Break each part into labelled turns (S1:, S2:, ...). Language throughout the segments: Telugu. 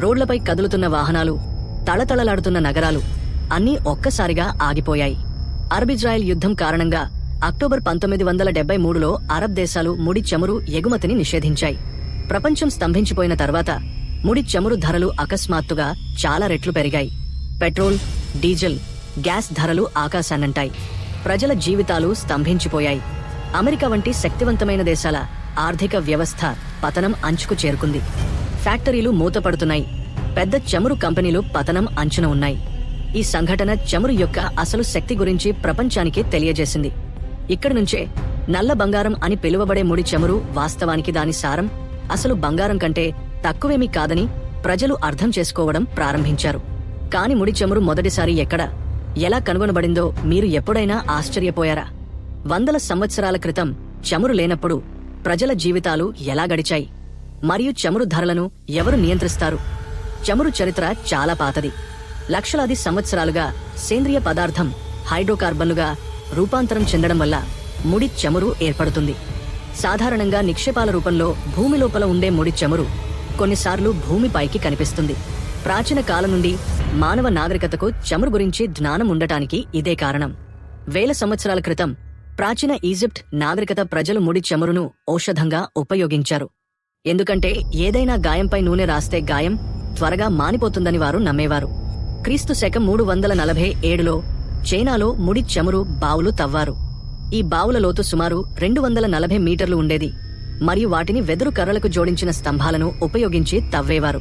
S1: రోడ్లపై కదులుతున్న వాహనాలు తళతళలాడుతున్న నగరాలు అన్నీ ఒక్కసారిగా ఆగిపోయాయి. అరబిజ్రాయిల్ యుద్ధం కారణంగా అక్టోబర్ పంతొమ్మిది వందల డెబ్బై మూడులో అరబ్ దేశాలు ముడి చమురు ఎగుమతిని నిషేధించాయి. ప్రపంచం స్తంభించిపోయిన తర్వాత ముడి చమురు ధరలు అకస్మాత్తుగా చాలా రెట్లు పెరిగాయి. పెట్రోల్ డీజిల్ గ్యాస్ ధరలు ఆకాశాన్నంటాయి. ప్రజల జీవితాలు స్తంభించిపోయాయి. అమెరికా వంటి శక్తివంతమైన దేశాల ఆర్థిక వ్యవస్థ పతనం అంచుకు చేరుకుంది. ఫ్యాక్టరీలు మూతపడుతున్నాయి. పెద్ద చమురు కంపెనీలు పతనం అంచున ఉన్నాయి. ఈ సంఘటన చమురు యొక్క అసలు శక్తి గురించి ప్రపంచానికి తెలియజేసింది. ఇక్కడి నుంచే నల్ల బంగారం అని పిలువబడే ముడి చమురు వాస్తవానికి దాని సారం అసలు బంగారం కంటే తక్కువేమీ కాదని ప్రజలు అర్థం చేసుకోవడం ప్రారంభించారు. కాని ముడి చమురు మొదటిసారి ఎక్కడ ఎలా కనుగొనబడిందో మీరు ఎప్పుడైనా ఆశ్చర్యపోయారా? వందల సంవత్సరాల క్రితం చమురు లేనప్పుడు ప్రజల జీవితాలు ఎలా గడిచాయి? మరియు చమురు ధరలను ఎవరు నియంత్రిస్తారు? చమురు చరిత్ర చాలా పాతది. లక్షలాది సంవత్సరాలుగా సేంద్రియ పదార్థం హైడ్రోకార్బన్లుగా రూపాంతరం చెందడం వల్ల ముడి చమురు ఏర్పడుతుంది. సాధారణంగా నిక్షేపాల రూపంలో భూమి లోపల ఉండే ముడి చమురు కొన్నిసార్లు భూమిపైకి కనిపిస్తుంది. ప్రాచీన కాలం నుండి మానవ నాగరికతకు చమురు గురించి జ్ఞానం ఉండటానికి ఇదే కారణం. వేల సంవత్సరాల క్రితం ప్రాచీన ఈజిప్ట్ నాగరికత ప్రజలు ముడి చమురును ఔషధంగా ఉపయోగించారు. ఎందుకంటే ఏదైనా గాయంపై నూనె రాస్తే గాయం త్వరగా మానిపోతుందని వారు నమ్మేవారు. క్రీస్తు శకం మూడు వందల నలభై ఏడులో చైనాలో ముడి చమురు బావులు తవ్వారు. ఈ బావుల లోతు సుమారు రెండు వందల నలభై మీటర్లు ఉండేది. మరియు వాటిని వెదురు కర్రలకు జోడించిన స్తంభాలను ఉపయోగించి తవ్వేవారు.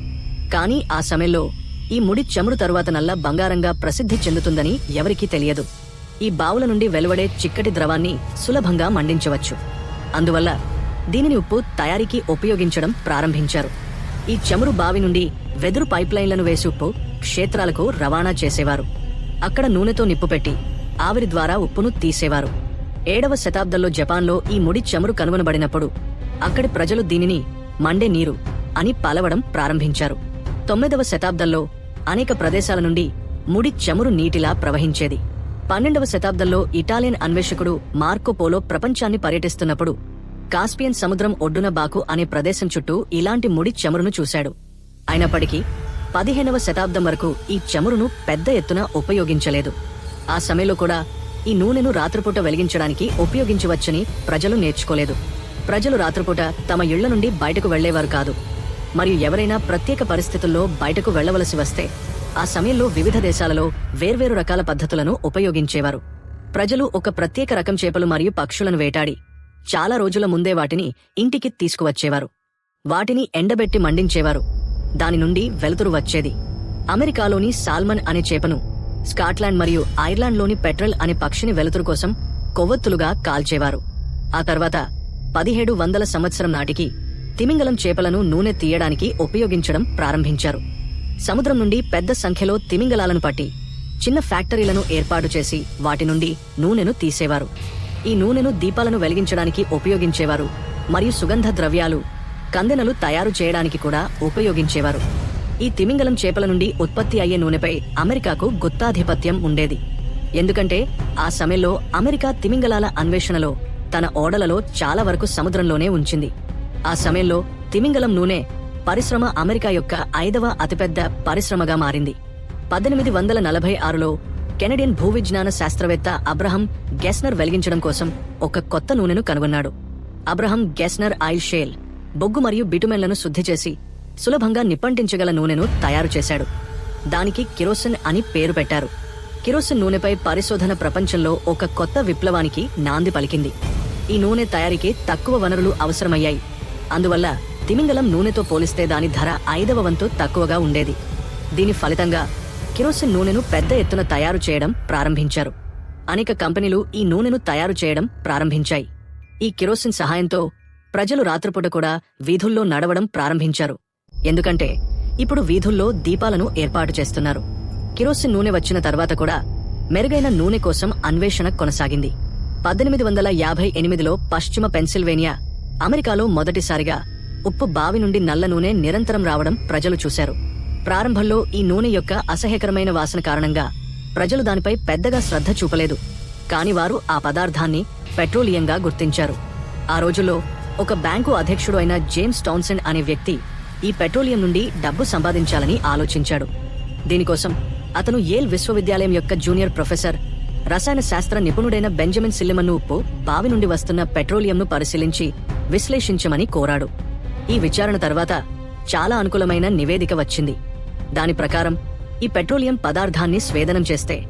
S1: కానీ ఆ సమయంలో ఈ ముడి చమురు తరువాత నల్ల బంగారంగా ప్రసిద్ధి చెందుతుందని ఎవరికీ తెలియదు. ఈ బావుల నుండి వెలువడే చిక్కటి ద్రవాన్ని సులభంగా మండించవచ్చు. అందువల్ల దీనిని ఉప్పు తయారీకి ఉపయోగించడం ప్రారంభించారు. ఈ చమురు బావి నుండి వెదురు పైప్లైన్లను వేసి ఉప్పు క్షేత్రాలకు రవాణా చేసేవారు. అక్కడ నూనెతో నిప్పు పెట్టి ఆవిరి ద్వారా ఉప్పును తీసేవారు. ఏడవ శతాబ్దంలో జపాన్లో ఈ ముడి చమురు కనుగొనబడినప్పుడు అక్కడి ప్రజలు దీనిని మండే నీరు అని పలవడం ప్రారంభించారు. తొమ్మిదవ శతాబ్దంలో అనేక ప్రదేశాల నుండి ముడి చమురు నీటిలా ప్రవహించేది. పన్నెండవ శతాబ్దంలో ఇటాలియన్ అన్వేషకుడు మార్కోపోలో ప్రపంచాన్ని పర్యటిస్తున్నప్పుడు కాస్పియన్ సముద్రం ఒడ్డున బాకు అనే ప్రదేశం చుట్టూ ఇలాంటి ముడి చమురును చూశాడు. అయినప్పటికీ పదిహేనవ శతాబ్దం వరకు ఈ చమురును పెద్ద ఎత్తున ఉపయోగించలేదు. ఆ సమయంలో కూడా ఈ నూనెను రాత్రిపూట వెలిగించడానికి ఉపయోగించవచ్చని ప్రజలు నేర్చుకోలేదు. ప్రజలు రాత్రిపూట తమ ఇళ్ళ నుండి బయటకు వెళ్ళేవారు కాదు. మరియు ఎవరైనా ప్రత్యేక పరిస్థితుల్లో బయటకు వెళ్ళవలసి వస్తే ఆ సమయంలో వివిధ దేశాలలో వేర్వేరు రకాల పద్ధతులను ఉపయోగించేవారు. ప్రజలు ఒక ప్రత్యేక రకం చేపలు మరియు పక్షులను వేటాడి చాలా రోజుల ముందే వాటిని ఇంటికి తీసుకువచ్చేవారు. వాటిని ఎండబెట్టి మండించేవారు. దాని నుండి వెలుతురు వచ్చేది. అమెరికాలోని సాల్మన్ అనే చేపను స్కాట్లాండ్ మరియు ఐర్లాండ్లోని పెట్రల్ అనే పక్షిని వెలుతురు కోసం కొవ్వొత్తులుగా కాల్చేవారు. ఆ తర్వాత పదిహేడు వందల సంవత్సరం నాటికి తిమింగలం చేపలను నూనె తీయడానికి ఉపయోగించడం ప్రారంభించారు. సముద్రం నుండి పెద్ద సంఖ్యలో తిమింగలాలను పట్టి చిన్న ఫ్యాక్టరీలను ఏర్పాటు చేసి వాటి నుండి నూనెను తీసేవారు. ఈ నూనెను దీపాలను వెలిగించడానికి ఉపయోగించేవారు మరియు సుగంధ ద్రవ్యాలు కందెనలు తయారు చేయడానికి కూడా ఉపయోగించేవారు. ఈ తిమింగలం చేపల నుండి ఉత్పత్తి అయ్యే నూనెపై అమెరికాకు గుత్తాధిపత్యం ఉండేది. ఎందుకంటే ఆ సమయంలో అమెరికా తిమింగలాల అన్వేషణలో తన ఓడలలో చాలా వరకు సముద్రంలోనే ఉంచింది. ఆ సమయంలో తిమింగలం నూనె పరిశ్రమ అమెరికా యొక్క ఐదవ అతిపెద్ద పరిశ్రమగా మారింది. పద్దెనిమిది వందల నలభై ఆరులో కెనడియన్ భూవిజ్ఞాన శాస్త్రవేత్త అబ్రహం గెస్నర్ వెలిగించడం కోసం ఒక కొత్త నూనెను కనుగొన్నాడు. అబ్రహం గెస్నర్ ఆయిల్ షేల్ బొగ్గు మరియు బిటుమెన్లను శుద్ధి చేసి సులభంగా నిప్పంటించగల నూనెను తయారు చేశాడు. దానికి కిరోసిన్ అని పేరు పెట్టారు. కిరోసిన్ నూనెపై పరిశోధన ప్రపంచంలో ఒక కొత్త విప్లవానికి నాంది పలికింది. ఈ నూనె తయారీకి తక్కువ వనరులు అవసరమయ్యాయి. అందువల్ల తిమింగలం నూనెతో పోలిస్తే దాని ధర ఐదవ వంతు తక్కువగా ఉండేది. దీని ఫలితంగా కిరోసిన్ నూనెను పెద్ద ఎత్తున తయారు చేయడం ప్రారంభించారు. అనేక కంపెనీలు ఈ నూనెను తయారు చేయడం ప్రారంభించాయి. ఈ కిరోసిన్ సహాయంతో ప్రజలు రాత్రిపూట కూడా వీధుల్లో నడవడం ప్రారంభించారు. ఎందుకంటే ఇప్పుడు వీధుల్లో దీపాలను ఏర్పాటు చేస్తున్నారు. కిరోసిన్ నూనె వచ్చిన తర్వాత కూడా మెరుగైన నూనె కోసం అన్వేషణ కొనసాగింది. పద్దెనిమిది వందల యాభై ఎనిమిదిలో పశ్చిమ పెన్సిల్వేనియా అమెరికాలో మొదటిసారిగా ఉప్పు బావి నుండి నల్ల నూనె నిరంతరం రావడం ప్రజలు చూశారు. ప్రారంభంలో ఈ నూనె యొక్క అసహ్యకరమైన వాసన కారణంగా ప్రజలు దానిపై పెద్దగా శ్రద్ధ చూపలేదు. కాని వారు ఆ పదార్థాన్ని పెట్రోలియంగా గుర్తించారు. ఆ రోజుల్లో ఒక బ్యాంకు అధ్యక్షుడు అయిన జేమ్స్ టౌన్సన్ అనే వ్యక్తి ఈ పెట్రోలియం నుండి డబ్బు సంపాదించాలని ఆలోచించాడు. దీనికోసం అతను ఏల్ విశ్వవిద్యాలయం యొక్క జూనియర్ ప్రొఫెసర్ రసాయన శాస్త్ర నిపుణుడైన బెంజమిన్ సిల్లిమన్ ఉప్పు బావి నుండి వస్తున్న పెట్రోలియంను పరిశీలించి విశ్లేషించమని కోరాడు. ఈ విచారణ తర్వాత చాలా అనుకూలమైన నివేదిక వచ్చింది. దాని ప్రకారం ఈ పెట్రోలియం పదార్థాన్ని స్వేదనం చేస్తే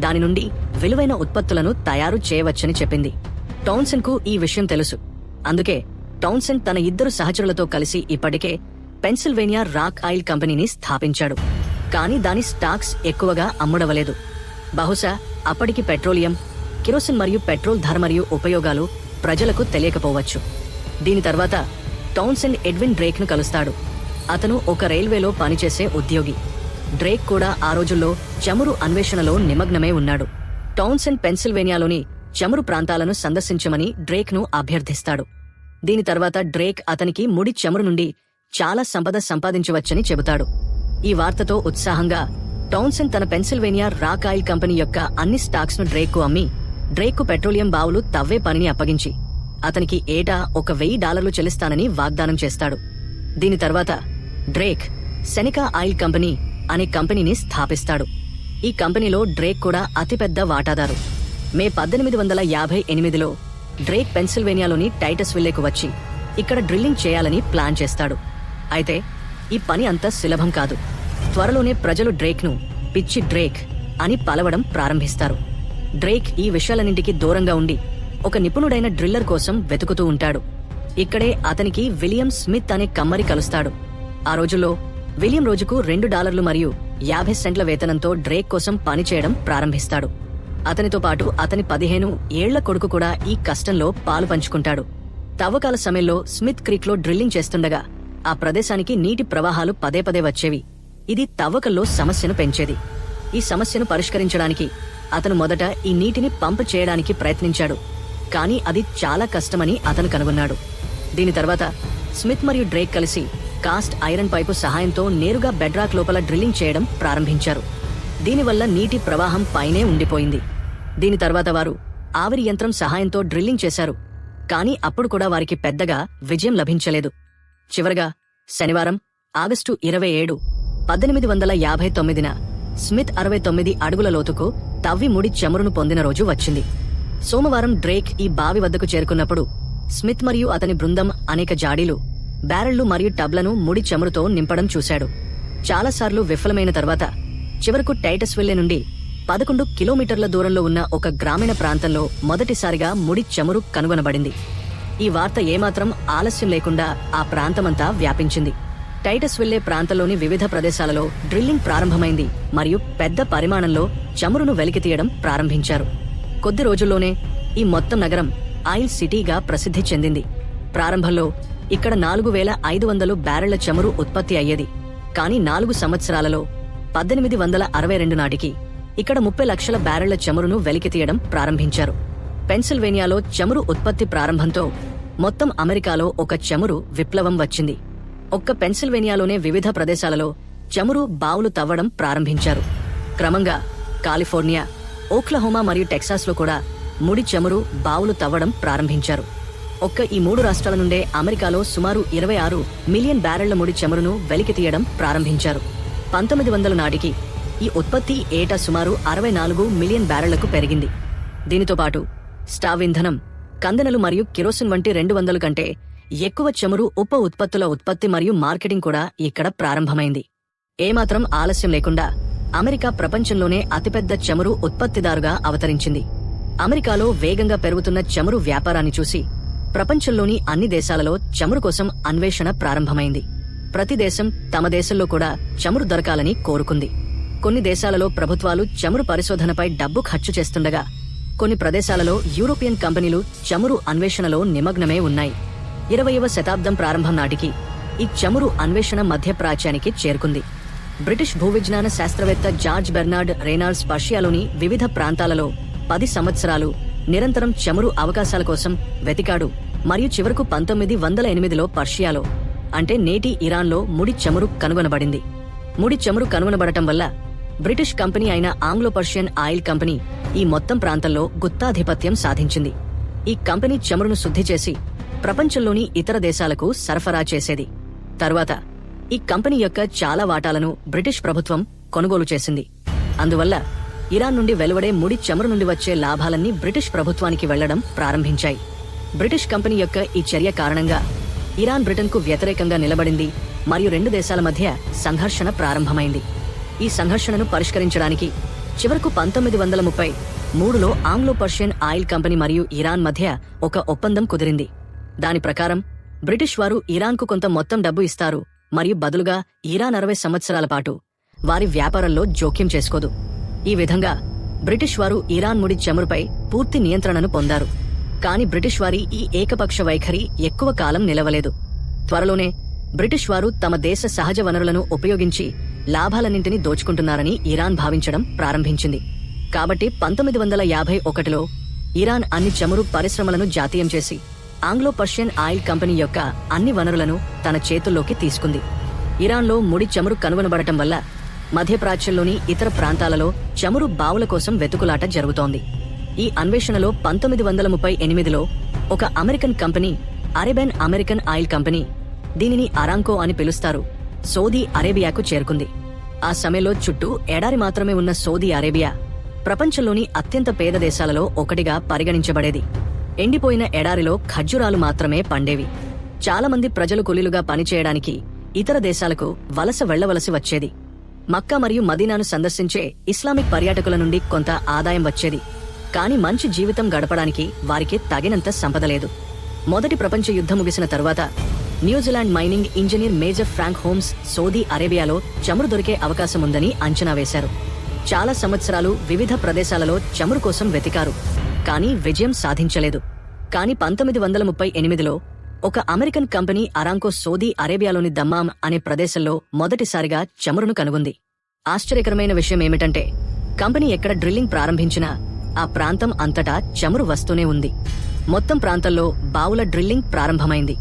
S1: దాని నుండి విలువైన ఉత్పత్తులను తయారు చేయవచ్చని చెప్పింది. టౌన్సన్కు ఈ విషయం తెలుసు. అందుకే టౌన్సన్ తన ఇద్దరు సహచరులతో కలిసి ఇప్పటికే పెన్సిల్వేనియా రాక్ ఆయిల్ కంపెనీని స్థాపించాడు. కానీ దాని స్టాక్స్ ఎక్కువగా అమ్ముడవలేదు. బహుశా అప్పటికి పెట్రోలియం కిరోసిన్ మరియు పెట్రోల్ ధర మరియు ఉపయోగాలు ప్రజలకు తెలియకపోవచ్చు. దీని తర్వాత టౌన్సన్ ఎడ్విన్ డ్రేక్ను కలుస్తాడు. అతను ఒక రైల్వేలో పనిచేసే ఉద్యోగి. డ్రేక్ కూడా ఆ రోజుల్లో చమురు అన్వేషణలో నిమగ్నమే ఉన్నాడు. టౌన్సెన్ పెన్సిల్వేనియాలోని చమురు ప్రాంతాలను సందర్శించమని డ్రేక్ను అభ్యర్థిస్తాడు. దీని తర్వాత డ్రేక్ అతనికి ముడి చమురు నుండి చాలా సంపద సంపాదించవచ్చని చెబుతాడు. ఈ వార్తతో ఉత్సాహంగా టౌన్సెన్ తన పెన్సిల్వేనియా రాక్ ఆయిల్ కంపెనీ యొక్క అన్ని స్టాక్స్ను అమ్మి డ్రేక్కు పెట్రోలియం బావులు తవ్వే పనిని అప్పగించి అతనికి ఏటా ఒక వెయ్యి డాలర్లు చెల్లిస్తానని వాగ్దానం చేస్తాడు. దీని తర్వాత డ్రేక్ సెనికా ఆయిల్ కంపెనీ అనే కంపెనీని స్థాపిస్తాడు. ఈ కంపెనీలో డ్రేక్ కూడా అతిపెద్ద వాటాదారు. మే పద్దెనిమిది వందల యాభై ఎనిమిదిలో డ్రేక్ పెన్సిల్వేనియాలోని టైటస్ విల్లేకు వచ్చి ఇక్కడ డ్రిల్లింగ్ చేయాలని ప్లాన్ చేస్తాడు. అయితే ఈ పని అంత సులభం కాదు. త్వరలోనే ప్రజలు డ్రేక్ను పిచ్చి డ్రేక్ అని పలవడం ప్రారంభిస్తారు. డ్రేక్ ఈ విషయాలన్నింటికి దూరంగా ఉండి ఒక నిపుణుడైన డ్రిల్లర్ కోసం వెతుకుతూ ఉంటాడు. ఇక్కడే అతనికి విలియం స్మిత్ అనే కమ్మరి కలుస్తాడు. ఆ రోజుల్లో విలియం రోజుకు రెండు డాలర్లు మరియు యాభై సెంట్ల వేతనంతో డ్రేక్ కోసం పనిచేయడం ప్రారంభిస్తాడు. అతనితో పాటు అతని పదిహేను ఏళ్ళ కొడుకు కూడా ఈ కష్టంలో పాలు పంచుకుంటాడు. తవ్వకాల సమయంలో స్మిత్ క్రీక్లో డ్రిల్లింగ్ చేస్తుండగా ఆ ప్రదేశానికి నీటి ప్రవాహాలు పదే పదే వచ్చేవి. ఇది తవ్వకల్లో సమస్యను పెంచేది. ఈ సమస్యను పరిష్కరించడానికి అతను మొదట ఈ నీటిని పంప్ చేయడానికి ప్రయత్నించాడు. కానీ అది చాలా కష్టమని అతను కనుగొన్నాడు. దీని తర్వాత స్మిత్ మరియు డ్రేక్ కలిసి కాస్ట్ ఐరన్ పైపు సహాయంతో నేరుగా బెడ్రాక్ లోపల డ్రిల్లింగ్ చేయడం ప్రారంభించారు. దీనివల్ల నీటి ప్రవాహం పైనే ఉండిపోయింది. దీని తర్వాత వారు ఆవిరి యంత్రం సహాయంతో డ్రిల్లింగ్ చేశారు. కానీ అప్పుడు కూడా వారికి పెద్దగా విజయం లభించలేదు. చివరగా శనివారం ఆగస్టు ఇరవై ఏడు పద్దెనిమిది వందల యాభై తొమ్మిదిన స్మిత్ అరవై తొమ్మిది అడుగుల లోతుకు తవ్వి ముడి చమురును పొందిన రోజు వచ్చింది. సోమవారం డ్రేక్ ఈ బావి వద్దకు చేరుకున్నప్పుడు స్మిత్ మరియు అతని బృందం అనేక జాడీలు బ్యారెళ్ళు మరియు టబ్లను ముడి చమురుతో నింపడం చూశాడు. చాలాసార్లు విఫలమైన తర్వాత చివరకు టైటస్ వెళ్ళే నుండి పదకొండు కిలోమీటర్ల దూరంలో ఉన్న ఒక గ్రామీణ ప్రాంతంలో మొదటిసారిగా ముడి చమురు కనుగొనబడింది. ఈ వార్త ఏమాత్రం ఆలస్యం లేకుండా ఆ ప్రాంతమంతా వ్యాపించింది. టైటస్ వెళ్ళే ప్రాంతంలోని వివిధ ప్రదేశాలలో డ్రిల్లింగ్ ప్రారంభమైంది మరియు పెద్ద పరిమాణంలో చమురును వెలికితీయడం ప్రారంభించారు. కొద్ది రోజుల్లోనే ఈ మొత్తం నగరం ఆయిల్ సిటీగా ప్రసిద్ధి చెందింది. ప్రారంభంలో ఇక్కడ నాలుగు వేల ఐదు వందలు బ్యారెళ్ళ చమురు ఉత్పత్తి అయ్యేది. కానీ నాలుగు సంవత్సరాలలో పద్దెనిమిది వందల అరవై రెండు నాటికి ఇక్కడ ముప్పై లక్షల బ్యారెళ్ళ చమురును వెలికితీయడం ప్రారంభించారు. పెన్సిల్వేనియాలో చమురు ఉత్పత్తి ప్రారంభంతో మొత్తం అమెరికాలో ఒక చమురు విప్లవం వచ్చింది. ఒక్క పెన్సిల్వేనియాలోనే వివిధ ప్రదేశాలలో చమురు బావులు తవ్వడం ప్రారంభించారు. క్రమంగా కాలిఫోర్నియా ఓక్లహోమా మరియు టెక్సాస్లో కూడా ముడి చమురు బావులు తవ్వడం ప్రారంభించారు. ఒక్క ఈ మూడు రాష్ట్రాల నుండే అమెరికాలో సుమారు ఇరవై ఆరు మిలియన్ బ్యారెళ్ళ ముడి చమురును వెలికి తీయడం ప్రారంభించారు. పంతొమ్మిది వందల నాటికి ఈ ఉత్పత్తి ఏటా సుమారు అరవై నాలుగు మిలియన్ బ్యారెళ్ళకు పెరిగింది. దీనితో పాటు స్టావ్ ఇంధనం కందెనలు మరియు కిరోసిన్ వంటి రెండు వందల కంటే ఎక్కువ చమురు ఉప ఉత్పత్తుల ఉత్పత్తి మరియు మార్కెటింగ్ కూడా ఇక్కడ ప్రారంభమైంది. ఏమాత్రం ఆలస్యం లేకుండా అమెరికా ప్రపంచంలోనే అతిపెద్ద చమురు ఉత్పత్తిదారుగా అవతరించింది. అమెరికాలో వేగంగా పెరుగుతున్న చమురు వ్యాపారాన్ని చూసి ప్రపంచంలోని అన్ని దేశాలలో చమురు కోసం అన్వేషణ ప్రారంభమైంది. ప్రతి దేశం తమ దేశంలో కూడా చమురు దొరకాలని కోరుకుంది. కొన్ని దేశాలలో ప్రభుత్వాలు చమురు పరిశోధనపై డబ్బు ఖర్చు చేస్తుండగా కొన్ని ప్రదేశాలలో యూరోపియన్ కంపెనీలు చమురు అన్వేషణలో నిమగ్నమే ఉన్నాయి. ఇరవయవ శతాబ్దం ప్రారంభం నాటికి ఈ చమురు అన్వేషణ మధ్యప్రాచ్యానికి చేరుకుంది. బ్రిటిష్ భూవిజ్ఞాన శాస్త్రవేత్త జార్జ్ బెర్నార్డ్ రేనాల్డ్స్ పర్షియాలోని వివిధ ప్రాంతాలలో పది సంవత్సరాలు. నిరంతరం చమురు అవకాశాల కోసం వెతికాడు. మరియు చివరకు పంతొమ్మిది వందల ఎనిమిదిలో పర్షియాలో అంటే నేటి ఇరాన్లో ముడి చమురు కనుగొనబడింది. ముడి చమురు కనుగొనబడటం వల్ల బ్రిటిష్ కంపెనీ అయిన ఆంగ్లో పర్షియన్ ఆయిల్ కంపెనీ ఈ మొత్తం ప్రాంతంలో గుత్తాధిపత్యం సాధించింది. ఈ కంపెనీ చమురును శుద్ధి చేసి ప్రపంచంలోని ఇతర దేశాలకు సరఫరా చేసేది. తరువాత ఈ కంపెనీ యొక్క చాలా వాటాలను బ్రిటిష్ ప్రభుత్వం కొనుగోలు చేసింది. అందువల్ల ఇరాన్ నుండి వెలువడే ముడి చమురు నుండి వచ్చే లాభాలన్నీ బ్రిటిష్ ప్రభుత్వానికి వెళ్ళడం ప్రారంభించాయి. బ్రిటిష్ కంపెనీ యొక్క ఈ చర్య కారణంగా ఇరాన్ బ్రిటన్కు వ్యతిరేకంగా నిలబడింది మరియు రెండు దేశాల మధ్య సంఘర్షణ ప్రారంభమైంది. ఈ సంఘర్షణను పరిష్కరించడానికి చివరకు పంతొమ్మిది వందల ముప్పై మూడులో ఆంగ్లో పర్షియన్ ఆయిల్ కంపెనీ మరియు ఇరాన్ మధ్య ఒక ఒప్పందం కుదిరింది. దాని ప్రకారం బ్రిటిష్ వారు ఇరాన్కు కొంత మొత్తం డబ్బు ఇస్తారు మరియు బదులుగా ఇరాన్ అరవై సంవత్సరాల పాటు వారి వ్యాపారంలో జోక్యం చేసుకోదు. ఈ విధంగా బ్రిటిష్ వారు ఇరాన్ ముడి చమురుపై పూర్తి నియంత్రణను పొందారు. కాని బ్రిటిష్ వారి ఈ ఏకపక్ష వైఖరి ఎక్కువ కాలం నిలవలేదు. త్వరలోనే బ్రిటిష్ వారు తమ దేశ సహజ వనరులను ఉపయోగించి లాభాలన్నింటినీ దోచుకుంటున్నారని ఇరాన్ భావించడం ప్రారంభించింది. కాబట్టి పంతొమ్మిది వందల యాభై ఒకటిలో ఇరాన్ అన్ని చమురు పరిశ్రమలను జాతీయం చేసి ఆంగ్లో పర్షియన్ ఆయిల్ కంపెనీ యొక్క అన్ని వనరులను తన చేతుల్లోకి తీసుకుంది. ఇరాన్లో ముడి చమురు కనుగొనబడటం వల్ల మధ్యప్రాచ్యంలోని ఇతర ప్రాంతాలలో చమురు బావుల కోసం వెతుకులాట జరుగుతోంది. ఈ అన్వేషణలో పంతొమ్మిది వందల ముప్పై ఎనిమిదిలో ఒక American company Arabian American Oil Company దీనిని అరాంకో అని పిలుస్తారు సౌదీ అరేబియాకు చేరుకుంది. ఆ సమయంలో చుట్టూ ఎడారి మాత్రమే ఉన్న సౌదీ అరేబియా ప్రపంచంలోని అత్యంత పేద దేశాలలో ఒకటిగా పరిగణించబడేది. ఎండిపోయిన ఎడారిలో ఖర్జూరాలు మాత్రమే పండేవి. చాలామంది ప్రజలు కూలీలుగా పనిచేయడానికి ఇతర దేశాలకు వలస వెళ్ళవలసి వచ్చేది. మక్కా మరియు మదీనాను సందర్శించే ఇస్లామిక్ పర్యాటకుల నుండి కొంత ఆదాయం వచ్చేది. కానీ మంచి జీవితం గడపడానికి వారికి తగినంత సంపద లేదు. మొదటి ప్రపంచ యుద్ధం ముగిసిన తర్వాత New Zealand mining engineer major Frank Holmes Saudi అరేబియాలో చమురు దొరికే అవకాశం ఉందని అంచనా వేశారు. చాలా సంవత్సరాలు వివిధ ప్రదేశాలలో చమురు కోసం వెతికారు. కానీ విజయం సాధించలేదు. కానీ పంతొమ్మిది వందల ముప్పై ఎనిమిదిలో ఒక అమెరికన్ కంపెనీ అరాంకో సౌదీ అరేబియాలోని దమ్మాం అనే ప్రదేశంలో మొదటిసారిగా చమురును కనుగొంది. ఆశ్చర్యకరమైన విషయం ఏమిటంటే కంపెనీ ఎక్కడ డ్రిల్లింగ్ ప్రారంభించినా ఆ ప్రాంతం అంతటా చమురు వస్తూనే ఉంది. మొత్తం ప్రాంతంలో బావుల డ్రిల్లింగ్ ప్రారంభమైంది.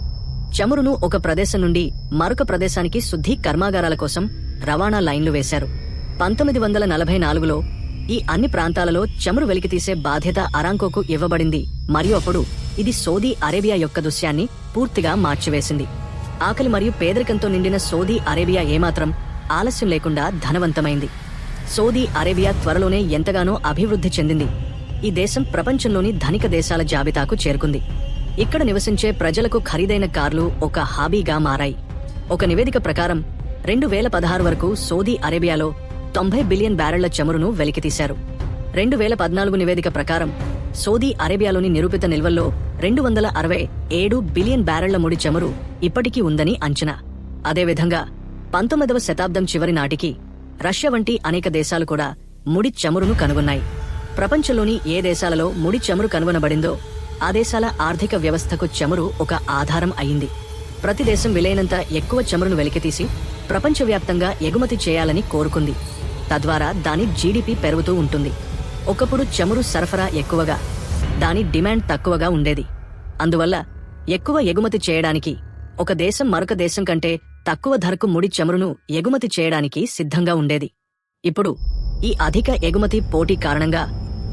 S1: చమురును ఒక ప్రదేశం నుండి మరొక ప్రదేశానికి శుద్ధి కర్మాగారాల కోసం రవాణా లైన్లు వేశారు. పంతొమ్మిది వందల నలభై నాలుగులో ఈ అన్ని ప్రాంతాలలో చమురు వెలికితీసే బాధ్యత అరాంకోకు ఇవ్వబడింది. మరియు అప్పుడు ఇది సౌదీ అరేబియా యొక్క దృశ్యాన్ని పూర్తిగా మార్చివేసింది. ఆకలి మరియు పేదరికంతో నిండిన సౌదీ అరేబియా ఏమాత్రం ఆలస్యం లేకుండా ధనవంతమైంది. సౌదీ అరేబియా త్వరలోనే ఎంతగానో అభివృద్ధి చెందింది. ఈ దేశం ప్రపంచంలోని ధనిక దేశాల జాబితాకు చేరుకుంది. ఇక్కడ నివసించే ప్రజలకు ఖరీదైన కార్లు ఒక హాబీగా మారాయి. ఒక నివేదిక ప్రకారం రెండు వేల పదహారు వరకు సౌదీ అరేబియాలో తొంభై బిలియన్ బ్యారెళ్ళ చమురును వెలికితీశారు. రెండు వేల పద్నాలుగు నివేదిక ప్రకారం సౌదీ అరేబియాలోని నిరూపిత నిల్వల్లో రెండు వందల అరవై ఏడు బిలియన్ బ్యారెళ్ళ ముడి చమురు ఇప్పటికీ ఉందని అంచనా. అదేవిధంగా పంతొమ్మిదవ శతాబ్దం చివరి నాటికి రష్యా వంటి అనేక దేశాలు కూడా ముడి చమురును కనుగొన్నాయి. ప్రపంచంలోని ఏ దేశాలలో ముడి చమురు కనుగొనబడిందో ఆ దేశాల ఆర్థిక వ్యవస్థకు చమురు ఒక ఆధారం అయింది. ప్రతి దేశం విలైనంత ఎక్కువ చమురును వెలికితీసి ప్రపంచవ్యాప్తంగా ఎగుమతి చేయాలని కోరుకుంది. తద్వారా దాని జీడిపి పెరుగుతూ ఉంటుంది. ఒకప్పుడు చమురు సరఫరా ఎక్కువగా దాని డిమాండ్ తక్కువగా ఉండేది. అందువల్ల ఎక్కువ ఎగుమతి చేయడానికి ఒక దేశం మరొక దేశం కంటే తక్కువ ధరకు ముడి చమురును ఎగుమతి చేయడానికి సిద్ధంగా ఉండేది. ఇప్పుడు ఈ అధిక ఎగుమతి పోటీ కారణంగా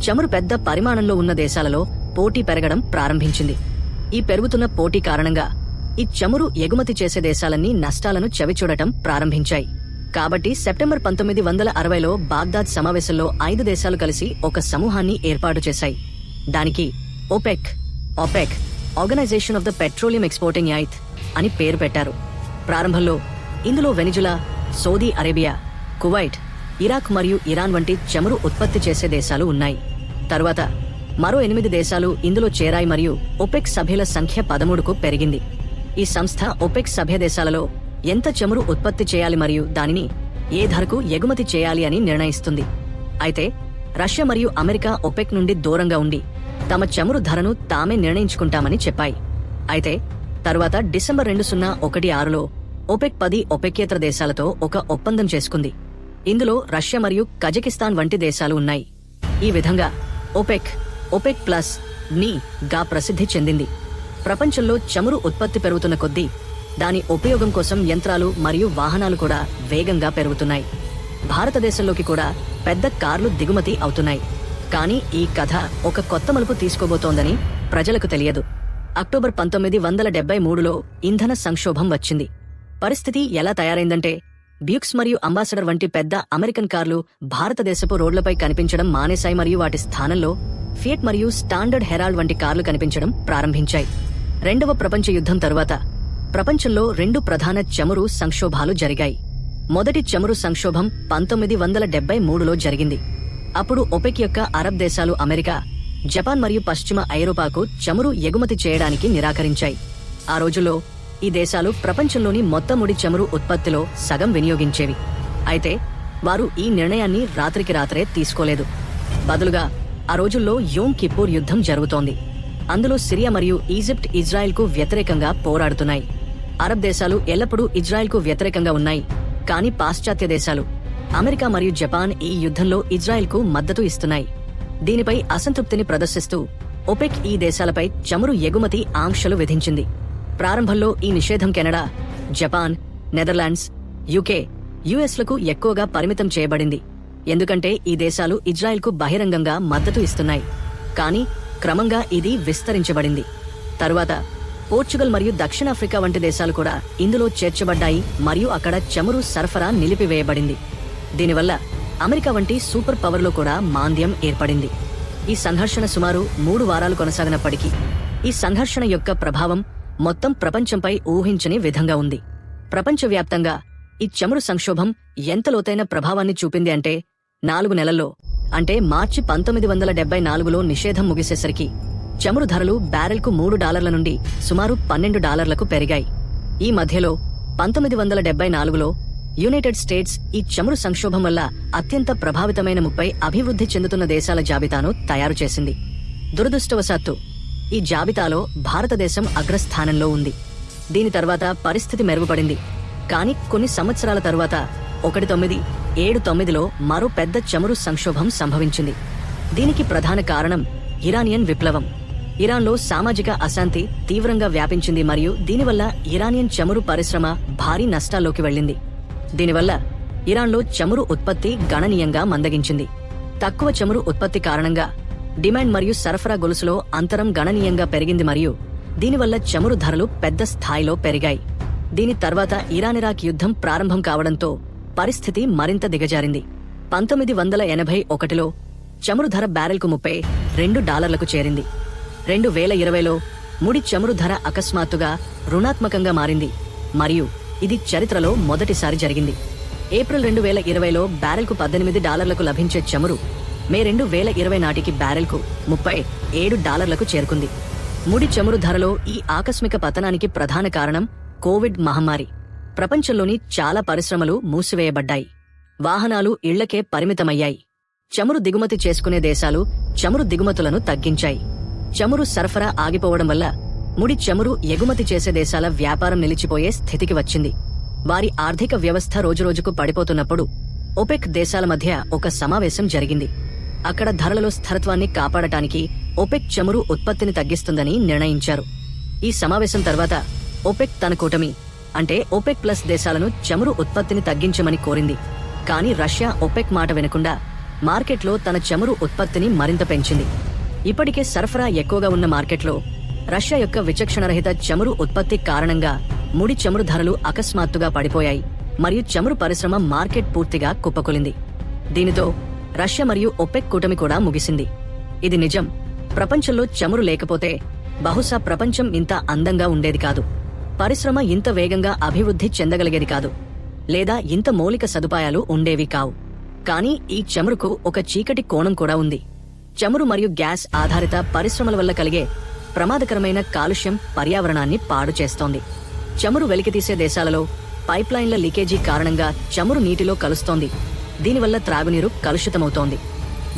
S1: చమురు పెద్ద పరిమాణంలో ఉన్న దేశాలలో పోటీ పెరగడం ప్రారంభించింది. ఈ పెరుగుతున్న పోటీ కారణంగా ఈ చమురు ఎగుమతి చేసే దేశాలన్నీ నష్టాలను చవిచూడటం ప్రారంభించాయి. కాబట్టి సెప్టెంబర్ పంతొమ్మిది వందల అరవైలో బాగ్దాద్ సమావేశంలో ఐదు దేశాలు కలిసి ఒక సమూహాన్ని ఏర్పాటు చేశాయి. దానికి OPEC OPEC Organization of the Petroleum Exporting యాయిత్ అని పేరు పెట్టారు. ప్రారంభంలో ఇందులో Venezuela Saudi Arabia Kuwait Iraq మరియు ఇరాన్ వంటి చమురు ఉత్పత్తి చేసే దేశాలు ఉన్నాయి. తరువాత మరో ఎనిమిది దేశాలు ఇందులో చేరాయి మరియు ఒపెక్ సభ్యుల సంఖ్య పదమూడుకు పెరిగింది. ఈ సంస్థ ఒపెక్ సభ్య దేశాలలో ఎంత చమురు ఉత్పత్తి చేయాలి మరియు దానిని ఏ ధరకు ఎగుమతి చేయాలి అని నిర్ణయిస్తుంది. అయితే రష్యా మరియు అమెరికా ఒపెక్ నుండి దూరంగా ఉండి తమ చమురు ధరను తామే నిర్ణయించుకుంటామని చెప్పాయి. అయితే తరువాత డిసెంబర్ రెండు సున్నా ఒకటి ఆరులో ఒపెక్ పది ఒపెక్యేతర దేశాలతో ఒక ఒప్పందం చేసుకుంది. ఇందులో రష్యా మరియు కజకిస్తాన్ వంటి దేశాలు ఉన్నాయి. ఈ విధంగా ఒపెక్ ఒపెక్ ప్లస్ని గా ప్రసిద్ధి చెందింది. ప్రపంచంలో చమురు ఉత్పత్తి పెరుగుతున్న కొద్దీ దాని ఉపయోగం కోసం యంత్రాలు మరియు వాహనాలు కూడా వేగంగా పెరుగుతున్నాయి. భారతదేశంలోకి కూడా పెద్ద కార్లు దిగుమతి అవుతున్నాయి. కానీ ఈ కథ ఒక కొత్త మలుపు తీసుకోబోతోందని ప్రజలకు తెలియదు. అక్టోబర్ పంతొమ్మిది వందల డెబ్బై మూడులో ఇంధన సంక్షోభం వచ్చింది. పరిస్థితి ఎలా తయారైందంటే బ్యూక్స్ మరియు అంబాసిడర్ వంటి పెద్ద అమెరికన్ కార్లు భారతదేశపు రోడ్లపై కనిపించడం మానేశాయి మరియు వాటి స్థానంలో ఫియట్ మరియు స్టాండర్డ్ హెరాల్డ్ వంటి కార్లు కనిపించడం ప్రారంభించాయి. రెండవ ప్రపంచ యుద్ధం తరువాత ప్రపంచంలో రెండు ప్రధాన చమురు సంక్షోభాలు జరిగాయి. మొదటి చమురు సంక్షోభం పంతొమ్మిది వందల డెబ్బై మూడులో జరిగింది. అప్పుడు ఒపెక్ యొక్క అరబ్ దేశాలు అమెరికా జపాన్ మరియు పశ్చిమ ఐరోపాకు చమురు ఎగుమతి చేయడానికి నిరాకరించాయి. ఆ రోజుల్లో ఈ దేశాలు ప్రపంచంలోని మొత్తం ముడి చమురు ఉత్పత్తిలో సగం వినియోగించేవి. అయితే వారు ఈ నిర్ణయాన్ని రాత్రికి రాత్రే తీసుకోలేదు. బదులుగా ఆ రోజుల్లో యోమ్ కిప్పూర్ యుద్ధం జరుగుతోంది. అందులో సిరియా మరియు ఈజిప్ట్ ఇజ్రాయెల్కు వ్యతిరేకంగా పోరాడుతున్నాయి. అరబ్ దేశాలు ఎల్లప్పుడూ ఇజ్రాయెల్కు వ్యతిరేకంగా ఉన్నాయి. కానీ పాశ్చాత్య దేశాలు అమెరికా మరియు జపాన్ ఈ యుద్ధంలో ఇజ్రాయెల్కు మద్దతు ఇస్తున్నాయి. దీనిపై అసంతృప్తిని ప్రదర్శిస్తూ ఒపెక్ ఈ దేశాలపై చమురు ఎగుమతి ఆంక్షలు విధించింది. ప్రారంభంలో ఈ నిషేధం కెనడా జపాన్ నెదర్లాండ్స్ యుకే యుఎస్లకు ఎక్కువగా పరిమితం చేయబడింది. ఎందుకంటే ఈ దేశాలు ఇజ్రాయెల్కు బహిరంగంగా మద్దతు ఇస్తున్నాయి. కానీ క్రమంగా ఇది విస్తరించబడింది. తరువాత పోర్చుగల్ మరియు దక్షిణాఫ్రికా వంటి దేశాలు కూడా ఇందులో చేర్చబడ్డాయి మరియు అక్కడ చమురు సరఫరా నిలిపివేయబడింది. దీనివల్ల అమెరికా వంటి సూపర్ పవర్లో కూడా మాంద్యం ఏర్పడింది. ఈ సంఘర్షణ సుమారు మూడు వారాలు కొనసాగినప్పటికీ ఈ సంఘర్షణ యొక్క ప్రభావం మొత్తం ప్రపంచంపై ఊహించని విధంగా ఉంది. ప్రపంచవ్యాప్తంగా ఈ చమురు సంక్షోభం ఎంత లోతైన ప్రభావాన్ని చూపింది అంటే నాలుగు నెలల్లో అంటే మార్చి పంతొమ్మిది వందల డెబ్బై నాలుగులో నిషేధం ముగిసేసరికి చమురు ధరలు బ్యారెల్కు మూడు డాలర్ల నుండి సుమారు పన్నెండు డాలర్లకు పెరిగాయి. ఈ మధ్యలో పంతొమ్మిది వందల డెబ్బై నాలుగులో యునైటెడ్ స్టేట్స్ ఈ చమురు సంక్షోభం వల్ల అత్యంత ప్రభావితమైన ముప్పై అభివృద్ధి చెందుతున్న దేశాల జాబితాను తయారు చేసింది. దురదృష్టవశాత్తు ఈ జాబితాలో భారతదేశం అగ్రస్థానంలో ఉంది. దీని తర్వాత పరిస్థితి మెరుగుపడింది. కానీ కొన్ని సంవత్సరాల తరువాత ఒకటి తొమ్మిది ఏడు తొమ్మిదిలో మరో పెద్ద చమురు సంక్షోభం సంభవించింది. దీనికి ప్రధాన కారణం ఇరానియన్ విప్లవం. ఇరాన్లో సామాజిక అశాంతి తీవ్రంగా వ్యాపించింది మరియు దీనివల్ల ఇరానియన్ చమురు పరిశ్రమ భారీ నష్టాల్లోకి వెళ్ళింది. దీనివల్ల ఇరాన్లో చమురు ఉత్పత్తి గణనీయంగా మందగించింది. తక్కువ చమురు ఉత్పత్తి కారణంగా డిమాండ్ మరియు సరఫరా గొలుసులో అంతరం గణనీయంగా పెరిగింది మరియు దీనివల్ల చమురు ధరలు పెద్ద స్థాయిలో పెరిగాయి. దీని తర్వాత ఇరాన్ ఇరాక్ యుద్ధం ప్రారంభం కావడంతో పరిస్థితి మరింత దిగజారింది. పంతొమ్మిది వందల ఎనభై ఒకటిలో చమురు ధర బ్యారెల్కు ముప్పై రెండు డాలర్లకు చేరింది. రెండు వేల ఇరవైలో ముడి చమురు ధర అకస్మాత్తుగా రుణాత్మకంగా మారింది. మరియు ఇది చరిత్రలో మొదటిసారి జరిగింది. ఏప్రిల్ రెండు వేల ఇరవైలో బ్యారెల్కు పద్దెనిమిది డాలర్లకు లభించే చమురు మే రెండు వేల ఇరవై నాటికి బ్యారెల్కు ముప్పై ఏడు డాలర్లకు చేరుకుంది. ముడి చమురు ధరలో ఈ ఆకస్మిక పతనానికి ప్రధాన కారణం కోవిడ్ మహమ్మారి. ప్రపంచంలోని చాలా పరిశ్రమలు మూసివేయబడ్డాయి. వాహనాలు ఇళ్ళకే పరిమితమయ్యాయి. చమురు దిగుమతి చేసుకునే దేశాలు చమురు దిగుమతులను తగ్గించాయి. చమురు సరఫరా ఆగిపోవడం వల్ల ముడి చమురు ఎగుమతి చేసే దేశాల వ్యాపారం నిలిచిపోయే స్థితికి వచ్చింది. వారి ఆర్థిక వ్యవస్థ రోజురోజుకు పడిపోతున్నప్పుడు ఒపెక్ దేశాల మధ్య ఒక సమావేశం జరిగింది. అక్కడ ధరలలో స్థిరత్వాన్ని కాపాడటానికి ఒపెక్ చమురు ఉత్పత్తిని తగ్గిస్తుందని నిర్ణయించారు. ఈ సమావేశం తర్వాత ఒపెక్ తన కూటమి అంటే ఒపెక్ ప్లస్ దేశాలను చమురు ఉత్పత్తిని తగ్గించమని కోరింది. కానీ రష్యా ఒపెక్ మాట వినకుండా మార్కెట్లో తన చమురు ఉత్పత్తిని మరింత పెంచింది. ఇప్పటికే సరఫరా ఎక్కువగా ఉన్న మార్కెట్లో రష్యా యొక్క విచక్షణరహిత చమురు ఉత్పత్తి కారణంగా ముడి చమురు ధరలు అకస్మాత్తుగా పడిపోయాయి మరియు చమురు పరిశ్రమ మార్కెట్ పూర్తిగా కుప్పకొలింది. దీనితో రష్యా మరియు ఒపెక్ కూటమి కూడా ముగిసింది. ఇది నిజం. ప్రపంచంలో చమురు లేకపోతే బహుశా ప్రపంచం ఇంత అందంగా ఉండేది కాదు. పరిశ్రమ ఇంత వేగంగా అభివృద్ధి చెందగలిగేది కాదు. లేదా ఇంత మౌలిక సదుపాయాలు ఉండేవి కావు. కానీ ఈ చమురుకు ఒక చీకటి కోణం కూడా ఉంది. చమురు మరియు గ్యాస్ ఆధారిత పరిశ్రమల వల్ల కలిగే ప్రమాదకరమైన కాలుష్యం పర్యావరణాన్ని పాడు చేస్తోంది. చమురు వెలికితీసే దేశాలలో పైప్లైన్ల లీకేజీ కారణంగా చమురు నీటిలో కలుస్తోంది. దీనివల్ల త్రాగునీరు కలుషితమవుతోంది.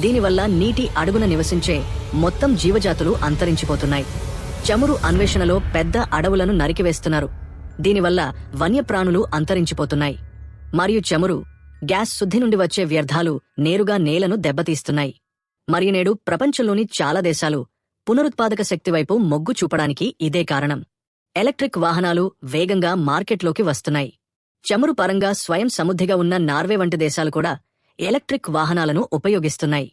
S1: దీనివల్ల నీటి అడుగున నివసించే మొత్తం జీవజాతులు అంతరించిపోతున్నాయి. చమురు అన్వేషణలో పెద్ద అడవులను నరికివేస్తున్నారు. దీనివల్ల వన్యప్రాణులు అంతరించిపోతున్నాయి. మరియు చమురు గ్యాస్ శుద్ధి నుండి వచ్చే వ్యర్థాలు నేరుగా నేలను దెబ్బతీస్తున్నాయి. మరి నేడు ప్రపంచంలోని చాలా దేశాలు పునరుత్పాదక శక్తి వైపు మొగ్గు చూపడానికి ఇదే కారణం. ఎలక్ట్రిక్ వాహనాలు వేగంగా మార్కెట్లోకి వస్తున్నాయి. చమురు పరంగా స్వయం సమృద్ధిగా ఉన్న నార్వే వంటి దేశాలు కూడా ఎలక్ట్రిక్ వాహనాలను ఉపయోగిస్తున్నాయి.